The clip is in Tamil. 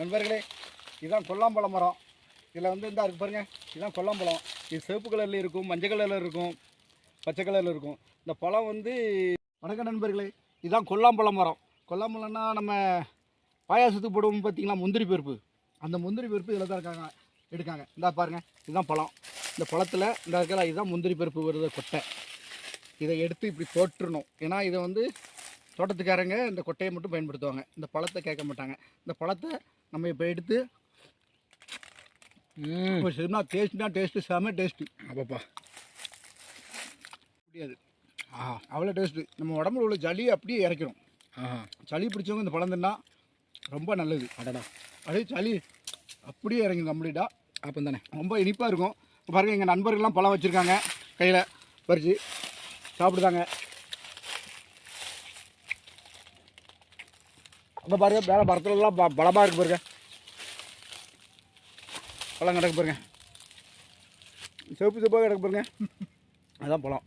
நண்பர்களே இதுதான் கொல்லாம்பழ மரம். இதில் வந்து இந்த இருக்கு பாருங்கள் இதுதான் கொல்லாம்பழம். இது சிவப்பு கலரில் இருக்கும் மஞ்சள் கலரில் இருக்கும் பச்சை கலரில் இருக்கும். இந்த பழம் வந்து வணக்கம் நண்பர்களே இதுதான் கொல்லாம்பழ மரம். கொல்லாம்பழம்னா நம்ம பாயாசத்துக்கு போடுவோம் பார்த்தீங்களா முந்திரி பருப்பு. அந்த முந்திரி பருப்பு இதில் தான் இருக்காங்க எடுக்காங்க. இந்தா பாருங்கள் இதுதான் பழம். இந்த பழத்தில் இந்த இருக்கல இதுதான் முந்திரி பருப்பு வருது கொட்டை. இதை எடுத்து இப்படி போட்டுறணும். ஏன்னா இதை வந்து தோட்டத்துக்காரங்க இந்த கொட்டையை மட்டும் பயன்படுத்துவாங்க. இந்த பழத்தை கேட்க மாட்டாங்க. இந்த பழத்தை நம்ம இப்போ எடுத்து சரினா டேஸ்ட்னா டேஸ்ட்டு செம டேஸ்ட்டு. அப்பப்பா. முடியாது. ஆஹா அவ்வளோ டேஸ்ட்டு. நம்ம உடம்புல உள்ள சளி அப்படியே இறக்கிடும் ஆஹா. சளி பிடிச்சவங்க இந்த பழம் தின்னா ரொம்ப நல்லது. அடடா. அப்படியே சளி அப்படியே இறங்கும் கம்ப்ளீட்டாக அப்போ தானே ரொம்ப இனிப்பாக இருக்கும். இப்ப பாருங்க எங்கள் நண்பர்கள்லாம் பழம் வச்சுருக்காங்க கையில். பறித்து சாப்பிடுதாங்க. அப்போ பாருங்க வேலை மரத்துலலாம் ப பலமாக இருக்குது பாருங்க. பழம் கிடக்கு பாருங்க. சிவப்பு சிவப்பாக கிடக்கு பாருங்க. அதுதான் பழம்.